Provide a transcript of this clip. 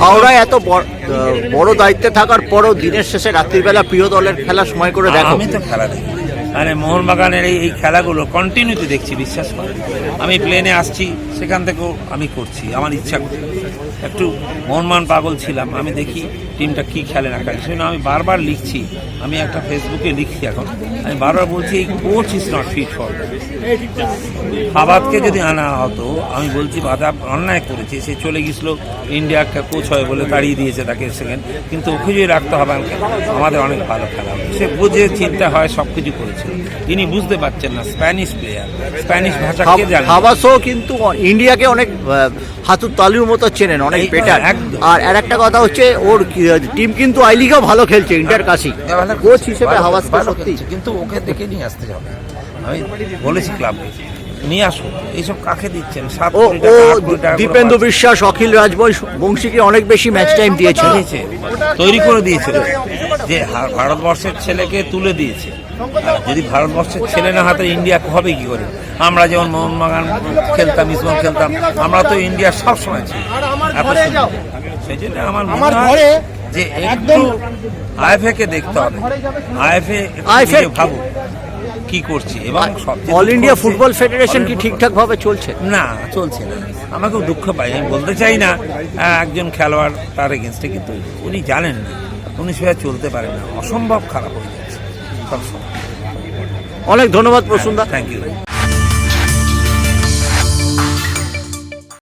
হাওড়ায় এত বড় দায়িত্বে থাকার পরও দিনের শেষে রাত্রিবেলা প্রিয় দলের খেলা সময় করে দেখো। আমি তো খেলা দেখি। মানে মোহনবাগানের এই খেলাগুলো কন্টিনিউতে দেখছি, বিশ্বাস করে। আমি প্লেনে আসছি, সেখান থেকেও আমি করছি, আমার ইচ্ছা করে একটু মোহনমান পাগল ছিলাম, আমি দেখি টিমটা কি খেলে না খেলে। সেজন্য আমি বারবার লিখছি, আমি একটা ফেসবুকে লিখছি এখন, আমি বারবার বলছি, এই coach is not fit for আবাদকে যদি আনা হতো, আমি বলছি বাধা অন্যায় করেছে, সে চলে গেছিল ইন্ডিয়া একটা কোচ হয় বলে তাড়িয়ে দিয়েছে তাকে সেকেন্ড কিন্তু ওকে যদি রাখতে হবে আমাদের অনেক ভালো খেলা সে বুঝে, চিন্তা হয় সব কিছু করেছে। তিনি বুঝতে পারছেন না স্প্যানিশ প্লেয়ার স্প্যানিশ ভাষা কে জানে? হাবাসও কিন্তু ইন্ডিয়াকে অনেক হাতুর তালুর মতো চেনেন অনেক বেটার আর আর একটা কথা হচ্ছে ওর টিম কিন্তু আই লিগেও ভালো খেলছে ইন্টার কাশি কোচ হিসেবে হাবাসকে সত্যি কিন্তু ওকে দেখে নিয়ে আসতে হবে আমি বলেছি ক্লাবকে নিয়ে আসো। এইসব কাকে দিচ্ছেন? সাত ও দীপেন্দ্র বিশ্বাস অখিল রাজবংশ বংশীকে অনেক বেশি ম্যাচ টাইম দিয়েছে দিয়েছে তৈরি করে দিয়েছিল। যে ভারতবর্ষের ছেলেকে তুলে দিয়েছে। যদি ভারতবর্ষের ছেলে না হাতে ইন্ডিয়া হবে কি করে? আমরা যেমন মোহনবাগান খেলতাম ইসমান খেলতাম আমরা তো ইন্ডিয়া সব সময় ছিল সেই জন্য আমার মনে হয় যে একটু আইএফএ কে দেখতে হবে। আইএফএ IFA ভাবো কি করছে। এবং অল ইন্ডিয়া ফুটবল ফেডারেশন কি ঠিকঠাক ভাবে চলছে? না চলছে না। আমাকেও দুঃখ পাই আমি বলতে চাই না একজন খেলোয়াড় তার এগেনস্টে কিন্তু উনি জানেন না। উনি সেটা চলতে পারে না। অসম্ভব খারাপ হয়ে যাচ্ছে। সবসময় অনেক ধন্যবাদ প্রসুন্দা। Thank you